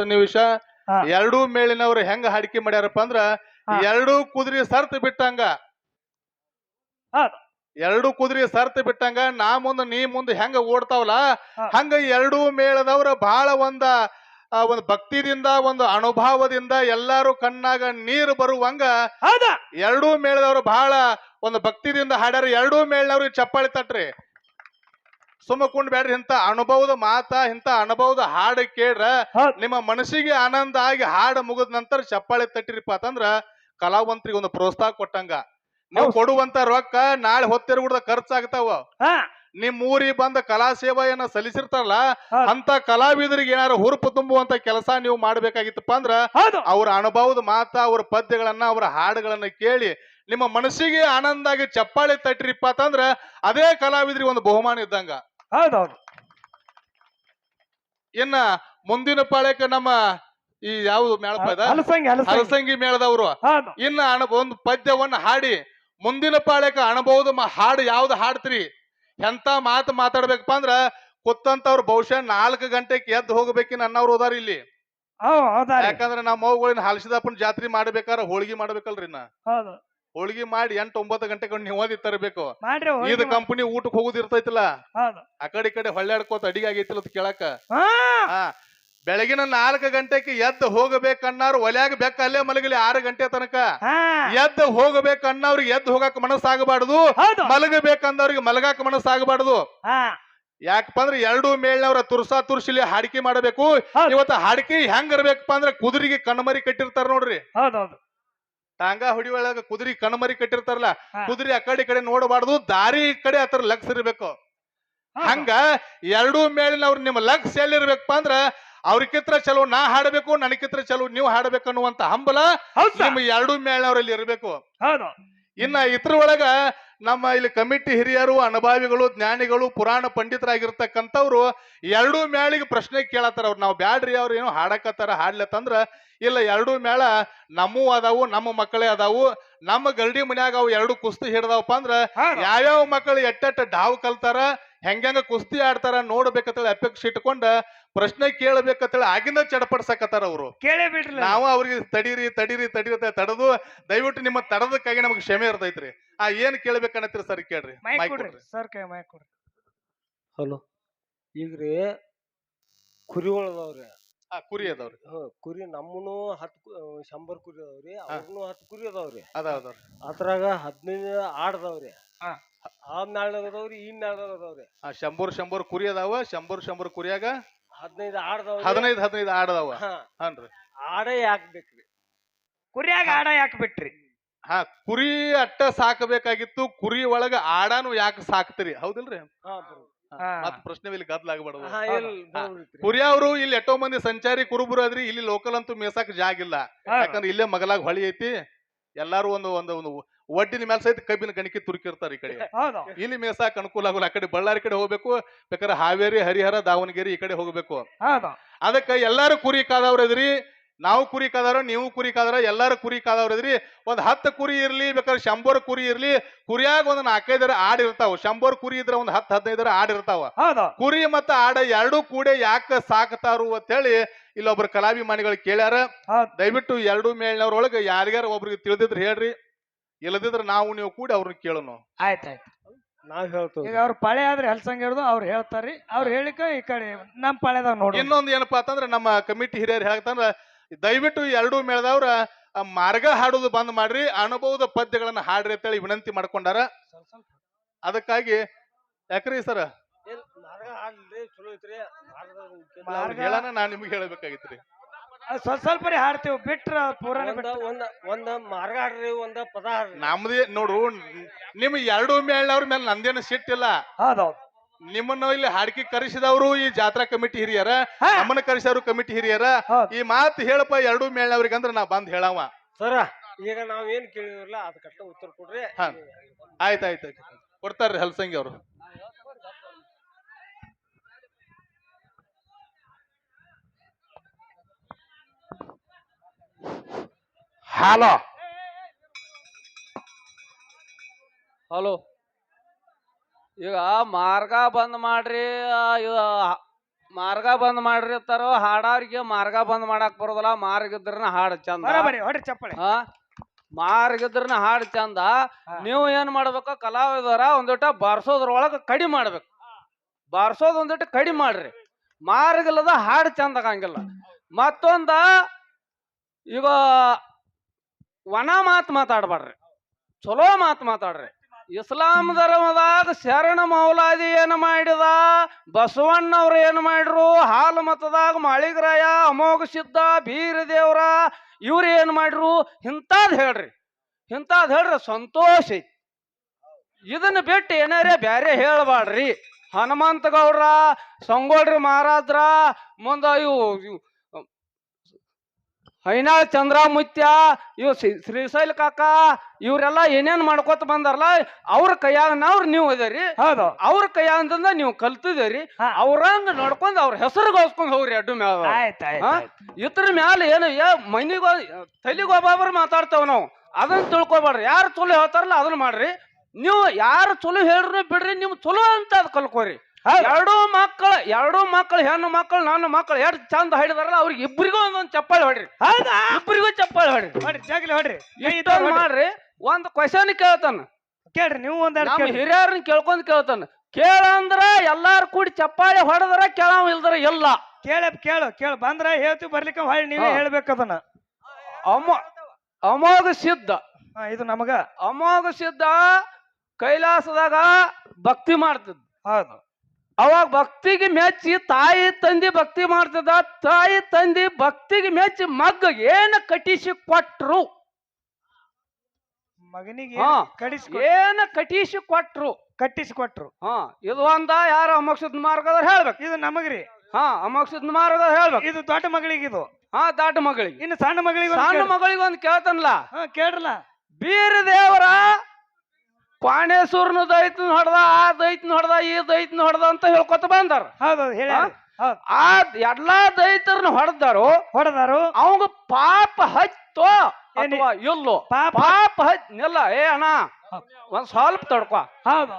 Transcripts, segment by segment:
ಸನ್ನಿವೇಶ. ಎರಡೂ ಮೇಳಿನವ್ರು ಹೆಂಗ ಹಾಡಿಕೆ ಮಾಡ್ಯಾರಪ್ಪ ಅಂದ್ರ. ಎರಡೂ ಕುದುರೆ ಸರ್ತ್ ಬಿಟ್ಟಂಗ ಎರಡು ಕುದುರೆ ಸರ್ತ್ ಬಿಟ್ಟಂಗ ನಾ ಮುಂದ ನೀ ಮುಂದ ಹೆಂಗ ಓಡ್ತಾವಲ್ಲ. ಹಂಗ ಎರಡೂ ಮೇಳದವ್ರ ಬಹಳ ಒಂದ ಒಂದು ಭಕ್ತಿದಿಂದ ಒಂದು ಅನುಭವದಿಂದ ಎಲ್ಲಾರು ಕಣ್ಣಾಗ ನೀರು ಬರುವಂಗ ಎರಡೂ ಮೇಳದವ್ರು ಬಹಳ ಒಂದು ಭಕ್ತಿದಿಂದ ಹಾಡ್ಯಾರ ಎರಡೂ ಮೇಳನವ್ರಿಗೆ ಚಪ್ಪಾಳಿ ತಟ್ರಿ ಸುಮ್ಮ ಕುಂಡ್ ಬ್ಯಾಡ್ರಿ ಇಂತ ಅನುಭವದ ಮಾತ ಇಂತ ಅನುಭವದ ಹಾಡ ಕೇಳ್ರ ಹೌದ್. ನಿಮ್ಮ ಮನಸ್ಸಿಗೆ ಆನಂದ ಆಗಿ ಹಾಡು ಮುಗಿದ ನಂತರ ಚಪ್ಪಾಳೆ ತಟ್ಟಿರಿಪ್ಪ ಅಂತಂದ್ರ ಕಲಾವಂತರಿಗೆ ಒಂದು ಪ್ರೋತ್ಸಾಹ ಕೊಟ್ಟಂಗ. ನೀವು ಹೌದ್. ಕೊಡುವಂತ ರೊಕ್ಕ ನಾಳೆ ಹೊತ್ತಿರ್ಬಿಡ್ದ ಖರ್ಚಾಗ್ತಾವ. ಹಾ. ನಿಮ್ ಊರಿಗೆ ಬಂದ ಕಲಾ ಸೇವೆಯನ್ನ ಸಲ್ಲಿಸಿರ್ತಾರಲ್ಲ ಹೌದ್. ಅಂತ ಕಲಾವಿದರಿಗೆ ಏನಾರು ಹುರುಪು ತುಂಬುವಂತ ಕೆಲಸ ನೀವು ಮಾಡ್ಬೇಕಾಗಿತ್ತಪ್ಪ ಅಂದ್ರ ಅವ್ರ ಅವರ ಅನುಭವದ ಮಾತ ಅವ್ರ ಪದ್ಯಗಳನ್ನ ಅವರ ಹಾಡುಗಳನ್ನ ಕೇಳಿ ನಿಮ್ಮ ಮನಸ್ಸಿಗೆ ಆನಂದ ಆಗಿ ಚಪ್ಪಾಳಿ ತಟ್ಟಿರಿಪ್ಪ ಅಂತಂದ್ರ ಅದೇ ಕಲಾವಿದರಿಗೆ ಒಂದು ಬಹುಮಾನ ಇದ್ದಂಗ. ಹೌದೌದು. ಇನ್ನ ಮುಂದಿನ ಪಾಳ್ಯಕ್ಕೆ ನಮ್ಮ ಈ ಯಾವ್ದು ಮೇಳಪ್ಪ ಇದ ಹಲಸಂಗಿ ಹಲಸಂಗಿ. ಹಲಸಂಗಿ ಮೇಳದವರು. ಹೌದು. ಇನ್ನ ಅಣ ಒಂದು ಪದ್ಯವನ್ನ ಹಾಡಿ ಮುಂದಿನ ಪಾಳ್ಯಕ್ಕೆ ಅಣಬಹುದು ಹಾಡು ಯಾವ್ದು ಹಾಡ್ತ್ರಿ? ಎಂತ ಮಾತು ಮಾತಾಡ್ಬೇಕಪ್ಪ ಅಂದ್ರ ಕುತ್ತಂತವ್ರು ಬಹುಶಃ ನಾಲ್ಕು ಗಂಟೆಗೆ ಎದ್ದು ಹೋಗ್ಬೇಕಿನ ಅನ್ನವ್ರು ಹೋದಾರ ಇಲ್ಲಿ. ಹೌದಾ ಯಾಕಂದ್ರೆ ನಮ್ಮ ಮೌಗಳಿನ ಹಲಸಿದಪ್ಪನ ಜಾತ್ರೆ ಮಾಡ್ಬೇಕಾರ ಹೋಳಿಗೆ ಮಾಡ್ಬೇಕಲ್ರಿ ಇನ್ನ. ಹೌದು. ಹೋಳಿಗೆ ಮಾಡಿ ಎಂಟು ಒಂಬತ್ತು ಗಂಟೆಗೆ ನೀವು ಓದಿ ತರಬೇಕು. ಮಾಡ್ರಿ ಇದು ಕಂಪನಿ ಊಟಕ್ಕೆ ಹೋಗುದಿರ್ತೈತಿಲ್ಲ ಹೌದು. ಆ ಕಡೆ ಈ ಕಡೆ ಹೊಳ್ಳ್ಯಾಡ್ಕೋತ ಅಡಿಗೆ ಆಗೈತಿಲ್ಲ ಅಂತ ಕೇಳಾಕ ಹಾ. ಹಾ. ಬೆಳಗಿನ ನಾಲ್ಕು ಗಂಟೆಗೆ ಎದ್ದು ಹೋಗಬೇಕನ್ನಾರು ಒಲ್ಯಾಗ ಬೆಕ್ಕ ಅಲ್ಲೇ ಮಲಗಲಿ ಆರು ಗಂಟೆ ತನಕ. ಹಾ. ಎದ್ದು ಹೋಗಬೇಕನ್ನವ್ರಿಗೆ ಎದ್ದು ಹೋಗಕ್ ಮನಸ್ಸಾಗಬಾರ್ದು. ಹೌದು. ಮಲಗಬೇಕಂದವ್ರಿಗೆ ಮಲಗಾಕ ಮನಸ್ಸಾಗಬಾರ್ದು. ಹಾ. ಯಾಕಪ್ಪ ಅಂದ್ರೆ ಎರಡು ಮೇಳ್ನವ್ರ ತುರ್ಸಾ ತುರ್ಸಿಲಿ ಹಾಡಿಕೆ ಮಾಡಬೇಕು. ಹೌದು. ಇವತ್ತು ಹಾಡಿಕೆ ಹೆಂಗ್ ಇರ್ಬೇಕಪ್ಪ ಅಂದ್ರೆ ಕುದುರೆಗೆ ಕಣ್ಮರಿ ಕಟ್ಟಿರ್ತಾರ ನೋಡ್ರಿ. ಟಾಂಗ ಹೊಡಿಯೊಳಗ ಕುದುರಿ ಕಣ್ಮರಿ ಕಟ್ಟಿರ್ತಾರಲ್ಲ ಕುದುರಿ ಆ ಕಡೆ ಕಡೆ ನೋಡಬಾರ್ದು ದಾರಿ ಈ ಕಡೆ ಆತರ ಲಕ್ಸ್ ಇರ್ಬೇಕು. ಹಂಗ ಎರಡೂ ಅವ್ರ ನಿಮ್ಮ ಲಕ್ಸ್ ಎಲ್ಲಿರ್ಬೇಕಪ್ಪ ಅಂದ್ರ ಅವ್ರಿಗಿತ್ರ ಚಲೋ ನಾ ಹಾಡಬೇಕು ನನಗಿತ್ರ ಚಲೋ ನೀವು ಹಾಡಬೇಕು ಅನ್ನುವಂತ ಹಂಬಲ. ನಿಮ್ಮ ಎರಡೂ ಮೇಲಿನವ್ರಲ್ಲಿ ಇರಬೇಕು. ಇನ್ನ ಇದ್ರ ಒಳಗ ನಮ್ಮ ಇಲ್ಲಿ ಕಮಿಟಿ ಹಿರಿಯರು ಅನುಭಾವಿಗಳು ಜ್ಞಾನಿಗಳು ಪುರಾಣ ಪಂಡಿತರಾಗಿರ್ತಕ್ಕಂಥವ್ರು ಎರಡೂ ಮೇಳಿಗೆ ಪ್ರಶ್ನೆ ಕೇಳತ್ತಾರ. ಅವ್ರು ನಾವು ಬ್ಯಾಡ್ರಿ ಅವ್ರು ಏನು ಹಾಡಕತ್ತಾರ ಹಾಡ್ಲತ್ತಂದ್ರ ಇಲ್ಲ ಎರಡೂ ಮೇಳ ನಮ್ಮೂ ಅದಾವು ನಮ್ಮ ಮಕ್ಕಳೇ ಅದಾವು ನಮ್ಮ ಗರ್ಡಿ ಮನ್ಯಾಗ ಅವು ಎರಡು ಕುಸ್ತಿ ಹಿಡ್ದಾವಪ್ಪ ಅಂದ್ರ ಯಾವ್ಯಾವ ಮಕ್ಕಳು ಎಟ್ಟೆಟ್ಟ ಡಾವ್ ಕಲ್ತಾರ ಹೆಂಗ ಕುಸ್ತಿ ಆಡ್ತಾರ ನೋಡ್ಬೇಕಂತೇಳಿ ಅಪೇಕ್ಷೆ ಇಟ್ಕೊಂಡ ಪ್ರಶ್ನೆ ಕೇಳಬೇಕಂತೇಳಿ ಆಗಿಂದ ಚಡಪಡಿಸಕತ್ತಾರ ಅವರು. ಕೇಳೇ ಬಿಡ್ರಲ್ಲ ನಾವು ಅವ್ರಿಗೆ ತಡೀರಿ ತಡೀರಿ ತಡೀರಿ ಅಂತ ತಡದು ದಯವಿಟ್ಟು ನಿಮ್ಮ ತಡದಕ್ಕಾಗಿ ನಮಗೆ ಕ್ಷಮೆ ಇರ್ತೈತ್ರಿ. ಆ ಏನ್ ಕೇಳ್ಬೇಕನ್ನತ್ತೀರಿ ಸರ್ ಕೇಳ್ರಿ ಸರ್ ಕೈ ಮೈಕ್ ಕೊಡ್ರಿ. ಹಲೋ ಈಗ ರೀ ಕುರಿಗಳದವ್ರಿ ಆ, ಕುರಿ ಅದಾವ್ರಿ. ಕುರಿ ನಮ್ಮನು ಹತ್ತು ಶಂಬರ್ ಕುರಿ ಅದಾವ್ರಿ ಅವ್ರನು ಹತ್ತು ಕುರಿ ಅದಾವ್ರಿ. ಅದಾವ್ರಿ. ಅದ್ರಾಗ ಹದಿನೈದು ಆಡ್ದವ್ರಿ. ಹಾ. ಆ ಅದಾವ್ರಿ ಈ ಮ್ಯಾಳ್ದಾಗ ಅದಾವ್ರಿ. ಆ ಶಂಬರ್ ಶಂಬರ್ ಕುರಿ ಅದಾವ ಶಂಬರ್ ಶಂಬರ್ ಕುರಿಯಾಗ ಹದಿನೈದು ಆಡ್ದವ್ರಿ ಹದಿನೈದ್ ಹದಿನೈದು ಆಡದವ ಹಾ. ಹನ್ರಿ. ಆಡ ಹಾಕ್ಬೇಕ್ರಿ ಕುರಿಯಾಗ ಆಡ ಯಾಕ್ ಬಿಟ್ರಿ? ಹಾ ಕುರಿ ಅಟ್ಟ ಸಾಕಬೇಕಾಗಿತ್ತು ಕುರಿ ಒಳಗ ಆಡಾನು ಯಾಕೆ ಸಾಕ್ತಿರಿ? ಹೌದಿಲ್ರಿ? ಹಾ. ಮತ್ ಪ್ರಶ್ನೆ ಇಲ್ಲಿ ಗದ್ಲ ಆಗ್ಬಾರ್ದು. ಹಾ ಎಲ್ ಬರೋಬ್ರಿ ಕುರಿ ಇಲ್ಲಿ ಎಷ್ಟೋ ಮಂದಿ ಸಂಚಾರಿ ಕುರುಬರು ಆದ್ರಿ ಇಲ್ಲಿ ಲೋಕಲ್ ಅಂತೂ ಮೇಸಾಕ್ ಜಾಗ ಇಲ್ಲ. ಹೌದು. ಯಾಕಂದ್ರೆ ಇಲ್ಲೇ ಮಗಲಾಗ ಹೊಳಿ ಐತಿ. ಎಲ್ಲಾರು ಒಂದು ಒಂದು ಒಂದು ಒಡ್ಡಿನ ಮೇಲೆ ಸಹಿತ ಕಬ್ಬಿನ ಗಣಿಕೆ ತುರುಕಿರ್ತಾರೆ ಈ ಕಡೆ. ಇಲ್ಲಿ ಮೇಸಾಕ್ ಅನುಕೂಲ ಆಗೋಲ್ಲ. ಆ ಕಡೆ ಬಳ್ಳಾರಿ ಕಡೆ ಹೋಗ್ಬೇಕು ಬೇಕಾದ್ರೆ ಹಾವೇರಿ ಹರಿಹರ ದಾವಣಗೆರೆ ಈ ಕಡೆ ಹೋಗ್ಬೇಕು. ಅದಕ್ಕೆ ಎಲ್ಲಾರು ಕುರಿ ಕಾದವ್ರ ಇದ್ರಿ ನಾವು ಕುರಿ ಕಾದವ್ರ ನೀವು ಕುರಿ ಕಾದವ್ರ ಎಲ್ಲಾರು ಕುರಿ ಕಾದವ್ರ ಇದ್ರಿ. ಒಂದ್ ಹತ್ತು ಕುರಿ ಇರ್ಲಿ ಬೇಕಾದ್ರೆ ಶಂಬರ್ ಕುರಿ ಇರ್ಲಿ ಕುರಿಯಾಗ ಒಂದ್ ನಾಲ್ಕೈದರ ಆಡ್ ಇರ್ತಾವ. ಶಂಬರ್ ಕುರಿ ಇದ್ರ ಒಂದ್ ಹತ್ತು ಹದಿನೈದರ ಆಡ್ ಇರ್ತಾವ. ಕುರಿ ಮತ್ತ ಆಡ ಎರಡೂ ಕೂಡೆ ಯಾಕೆ ಸಾಕ್ತಾರು ಅಂತೇಳಿ ಇಲ್ಲೊಬ್ರು ಕಲಾಭಿಮಾನಿಗಳು ಕೇಳ್ಯಾರ. ದಯವಿಟ್ಟು ಎರಡು ಮೇಳ್ನವ್ರೊಳಗೆ ಯಾರಿಗಾರ ಒಬ್ರಿಗೆ ತಿಳಿದಿದ್ರೆ ಹೇಳ್ರಿ. ಇಲ್ಲದಿದ್ರೆ ನಾವು ನೀವು ಕೂಡಿ ಅವ್ರನ್ನ ಕೇಳೋಣ. ಆಯ್ತಾಯ್ತು ನಾವ್ ಹೇಳ್ತೀವಿ ಈಗ ಅವ್ರ ಪಳೆ ಆದ್ರೆ ಹಲ್ಸಂಗ್ ಇರೋದು ಅವ್ರು ಹೇಳ್ತಾರ್ರಿ. ಅವ್ರು ಹೇಳಿಕ ಈ ಕಡೆ ನಮ್ ಪಳೆದಾಗ ನೋಡಿ ಇನ್ನೊಂದು ಏನಪ್ಪಾ ಅಂತಂದ್ರೆ ನಮ್ಮ ಕಮಿಟಿ ಹಿರಿಯರು ಹೇಳ್ತಂದ್ರ ದಯವಿಟ್ಟು ಎರಡು ಮೇಳದವ್ರ ಆ ಮಾರ್ಗ ಹಾಡೋದು ಬಂದ್ ಮಾಡ್ರಿ ಅನುಭವದ ಪದ್ಯಗಳನ್ನ ಹಾಡ್ರಿ ಅಂತೇಳಿ ವಿನಂತಿ ಮಾಡ್ಕೊಂಡಾರ. ಅದಕ್ಕಾಗಿ ಯಾಕ್ರಿ ಸರ್? ಚಲೋ ಐತ್ರಿ. ಮಾರ್ಗ- ಹೇಳನ ನಾ ನಿಮ್ಗೆ ಹೇಳಬೇಕಾಗಿತ್ರಿ. ಸ್ವಲ್ಪ ಸ್ವಲ್ಪ ಹಾಡ್ತೀವಿ ಬಿಟ್ರ ಪೂರಾನೇ ಒಂದ ಬಿಟ್ರ ಒಂದ ಒಂದ ಮಾರ್ಗ ಹಾಡ್ರಿ ಒಂದ ಪದ ನಮ್ದೇ ನೋಡು ನಿಮ್ ಎರಡು ಮೇಳವ್ರ ಮೇಲೆ ನಂದೇನು ಸಿಟ್ಟಿಲ್ಲ ಹೌದೌದು. ನಿಮ್ಮನ್ನ ಇಲ್ಲಿ ಹಾಡ್ಕಿ ಕರೆಸಿದವರು ಈ ಜಾತ್ರಾ ಕಮಿಟಿ ಹಿರಿಯರ ಹಾ. ನಮ್ಮನ್ನ ಕರೆಸಿದವರು ಕಮಿಟಿ ಹಿರಿಯರ ಹೌದ್. ಈ ಮಾತು ಹೇಳಪ್ಪ ಎರಡು ಮೇಳವ್ರಿಗೆ ಅಂದ್ರೆ ನಾ ಬಂದ್ ಹೇಳವ. ಸರ ಈಗ ನಾವ್ ಏನ್ ಕೇಳಿದ್ರಲ್ಲ ಅದಕ್ಕಷ್ಟ ಉತ್ತರ ಕೊಡ್ರಿ. ಹಾ. ಆಯ್ತಾಯ್ತು ಕೊಡ್ತಾರ್ರಿ ಹಲ್ಸಂಗಿ ಅವರು. ಹಲೋ ಹಲೋ ಈಗ ಮಾರ್ಗ ಬಂದ್ ಮಾಡ್ರಿ ಮಾರ್ಗ ಬಂದ್ ಮಾಡ್ರಿ ಅಂತಾರೋ ಹಾಡವ್ರಿಗೆ ಮಾರ್ಗ ಬಂದ್ ಮಾಡಕ್ ಬರೋದಲ್ಲ. ಮಾರ್ಗ ಇದ್ರನ ಹಾಡ್ ಚಂದ. ಬರೋಬರಿ ಹೊಡ್ರಿ ಚಪ್ಪಳಿ ಆ ಮಾರ್ಗ ಇದ್ರನ ಹಾಡ್ ಚಂದ. ನೀವು ಏನ್ ಮಾಡ್ಬೇಕು ಕಲಾವಿದರ ಒಂದಿಟ ಬಾರ್ಸೋದ್ರೊಳಗ ಕಡಿಮೆ ಮಾಡ್ಬೇಕು. ಬಾರ್ಸೋದ್ ಒಂದಿಟ್ಟು ಕಡಿಮೆ ಮಾಡ್ರಿ. ಮಾರ್ಗ ಇಲ್ಲದ ಹಾಡ್ ಚಂದ ಆಗಂಗಿಲ್ಲ. ಮತ್ತೊಂದ ಈಗ ಒಣ ಮಾತು ಮಾತಾಡ್ಬಾರ್ರಿ. ಚಲೋ ಮಾತು ಮಾತಾಡ್ರಿ. ಇಸ್ಲಾಂ ಧರ್ಮದಾಗ ಶರಣ ಮೌಲಾದಿ ಏನು ಮಾಡಿದ? ಬಸವಣ್ಣವ್ರು ಏನು ಮಾಡ್ರು ಹಾಲು ಮತದಾಗ ಮಾಳಿಗ್ರಾಯ ಅಮೋಘ ಸಿದ್ಧ ಬೀರ ದೇವ್ರ ಇವ್ರು ಏನು ಮಾಡ್ರು ಇಂಥದ್ದು ಹೇಳ್ರಿ. ಇಂಥದ್ದು ಹೇಳ್ರಿ ಸಂತೋಷ ಐತಿ. ಇದನ್ನ ಬಿಟ್ಟು ಏನಾರೇ ಬ್ಯಾರೆ ಹೇಳಬಾಡ್ರಿ. ಹನುಮಂತ ಗೌಡ್ರ ಸಂಗೊಳ್ರಿ ಮಹಾರಾಜ್ರ ಮುಂದ ಇವು ಇವು ಹೈನಾಳ್ ಚಂದ್ರಮುತ್ಯ ಇವ್ ಶ್ರೀಶೈಲ್ ಕಾಕ ಇವರೆಲ್ಲ ಏನೇನ್ ಮಾಡ್ಕೋತ ಬಂದಾರಲ್ಲ ಅವ್ರ ಕೈಯಾಗ ನಾವ್ರು ನೀವು ಇದರಿ ಹೌದು. ಅವ್ರ ಕೈಯಾಗಿಂದ ನೀವು ಕಲ್ತಿದೇರಿ. ಅವ್ರಂಗ ನೋಡ್ಕೊಂಡ್ ಅವ್ರ ಹೆಸರು ಗೋಸ್ಕೊಂಡ್ ಹೋಗ್ರಿ ಅಡ್ಡು ಮ್ಯಾಲ? ಇದ್ರ ಮ್ಯಾಲ ಏನು ಮನಿಗೋ ತಲಿಗೊಬ್ಬೊಬ್ರು ಮಾತಾಡ್ತೇವ ನಾವು. ಅದನ್ನ ತಿಳ್ಕೊಬೇಡ್ರಿ. ಯಾರು ಚಲೋ ಹೇಳ್ತಾರಲ್ಲ ಅದನ್ನ ಮಾಡ್ರಿ. ನೀವು ಯಾರು ಚಲೋ ಹೇಳ್ರಿ ಬಿಡ್ರಿ ನಿಮ್ ಚಲೋ ಅಂತ ಅದ್ ಕಲ್ಕೋರಿ. ಎರಡೂ ಮಕ್ಕಳು ಎರಡು ಮಕ್ಕಳು ಹೆಣ್ಣು ಮಕ್ಕಳು ನನ್ನ ಮಕ್ಕಳು ಎರಡು ಚಂದ ಹಾಡಿದಾರಲ್ಲ ಅವ್ರಿಗೆ ಇಬ್ಬರಿಗೂ ಒಂದೊಂದು ಚಪ್ಪಾಳಿ ಹೊಡ್ರಿ. ಹೌದಾ? ಇಬ್ಬರಿಗೂ ಚಪ್ಪಾಳಿ ಹೊಡ್ರಿ. ಹೊಡ್ರಿ ಜಗ್ಲಿ ಹೊಡ್ರಿ. ಇಷ್ಟೊಂದು ಮಾಡ್ರಿ ಒಂದು ಕ್ವಶನ್ ಕೇಳ್ತಾನ. ಕೇಳ್ರಿ ನೀವು ಒಂದೆರಡು ಹಿರಿಯರನ್ನ ಕೇಳ್ಕೊಂಡ್ ಕೇಳ್ತಾನ. ಕೇಳಂದ್ರ ಎಲ್ಲಾರು ಕೂಡಿ ಚಪ್ಪಾಳಿ ಹೊಡೆದ್ರ ಕೇಳಾವ ಇಲ್ದ್ರ ಇಲ್ಲ. ಕೇಳ ಕೇಳು ಕೇಳು. ಬಂದ್ರ ಹೇಳ್ತೀವಿ ಬರ್ಲಿಕ್ಕೆ ಹೊಳ್ಳಿ ನೀವೇ ಹೇಳ್ಬೇಕದನ್ನ ಹೇಳ್ಬೇಕು ಅದನ್ನ. ಅಮೋ ಅಮೋಘ ಸಿದ್ಧ. ಇದು ನಮಗ. ಅಮೋಘ ಸಿದ್ಧ ಕೈಲಾಸದಾಗ ಭಕ್ತಿ ಮಾಡ್ತಿದ್ ಹೌದು. ಅವಾಗ ಭಕ್ತಿಗೆ ಮೆಚ್ಚಿ ತಾಯಿ ತಂದಿ ಭಕ್ತಿ ಮಾಡ್ತದ ತಾಯಿ ತಂದಿ ಭಕ್ತಿಗೆ ಮೆಚ್ಚಿ ಮಗ್ಗ ಏನ ಕಟ್ಟಿಸಿ ಕೊಟ್ರು? ಮಗನಿಗೆ ಏನ ಕಟ್ಟಿಸಿ ಕೊಟ್ರು? ಕಟ್ಟಿಸಿ ಕೊಟ್ರು ಹಾ ಇದು ಒಂದ ಯಾರ ಅಮೋಕ್ಷದ ಮಾರ್ಗದ ಹೇಳ್ಬೇಕು. ಇದು ನಮಗ್ರಿ. ಹಾ ಅಮೋಕ್ಷದ ಮಾರ್ಗದ ಹೇಳ್ಬೇಕು. ಇದು ದೊಡ್ಡ ಮಗಳಿಗೆ ಇದು. ಹಾ ದೊಡ್ಡ ಮಗಳಿಗೆ. ಇನ್ನು ಸಣ್ಣ ಮಗಳಿಗೆ ಸಣ್ಣ. ಮಗಳಿಗೆ ಒಂದು ಕೇಳ್ತಾನಲ್ಲ? ಹಾ ಕೇಳ್ರಲ್ಲ. ಬೀರ ದೇವರ ಪಾಣೇಶ್ವರನ ದೈತನ ಹೊಡೆದ ಆ ದೈತನ ಹೊಡೆದ ಈ ದೈತನ ಹೊಡೆದ ಅಂತ ಹೇಳ್ಕೊತ ಬಂದಾರ. ಹೇಳಿ ಆ? ಎಲ್ಲಾ ದೈತರನ್ನ ಹೊಡೆದಾರು. ಹೊಡೆದಾರು. ಅವಂಗ ಪಾಪ ಹತ್ತೋ ಏನಿ- ಅಥವಾ ಇಲ್ಲೋ ಪಾಪ ನಿಲ್ಲ ಏ ಅಣ್ಣ ಒಂದ್ ಸ್ವಲ್ಪ ತಡ್ಕೊ. ಹೌದು.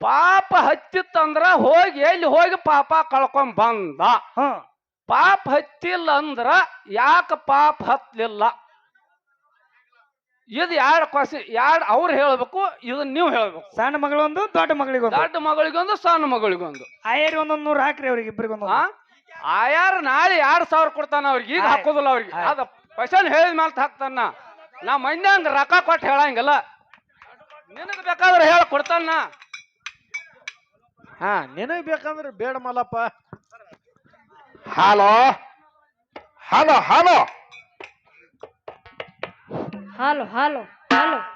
ಪಾಪ ಹಚ್ಚಿತ್ತಂದ್ರ ಹೋಗಿ ಎಲ್ಲಿ ಹೋಗಿ ಪಾಪ ಕಳ್ಕೊಂಡ್ ಬಂದ. ಪಾಪ ಹತ್ತಿಲ್ಲ ಅಂದ್ರ ಯಾಕ ಪಾಪ ಹತ್ಲಿಲ್ಲ ಇದು ಯಾರು ಕ್ವಶನ್ ಯಾರು ಅವ್ರು ಹೇಳ್ಬೇಕು ಇದನ್ನ ನೀವು ಹೇಳ್ಬೇಕು. ಸಣ್ಣ ಮಗಳೊಂದು ದೊಡ್ಡ ಮಗಳಿಗೊಂದು. ದೊಡ್ಡ ಮಗಳಿಗೊಂದು ಸಣ್ಣ ಮಗಳಿಗೊಂದು. ಆಯರ್ ಒಂದೊಂದು ನೂರು ಹಾಕ್ರಿ ಅವ್ರಿಗೆ ಇಬ್ಬರಿಗೊಂದು ಆ? ಆಯಾರ ನಾಳೆ ಎರಡ್ ಸಾವಿರ ಕೊಡ್ತಾನ ಅವ್ರಿಗೆ? ಈಗ. ಹಾಕೋದಿಲ್ಲ ಅವ್ರಿಗೆ. ಅದ ಕ್ವಶನ್ ಹೇಳಿದ ಮೇಲೆ ಹಾಕ್ತಾನ. ನಾ ಮಂದ್ಯಾಂಗ ರೊಕ್ಕ ಕೊಟ್ಟು ಹೇಳಂಗಿಲ್ಲ. ನಿನಗೆ ಬೇಕಾದ್ರೆ ಹೇಳ ಕೊಡ್ತಾನ ಹಾ ನಿನಗೆ ಬೇಕಂದ್ರೆ ಬೇಡ Mallappa. Hello? Hello hello? Hello hello hello.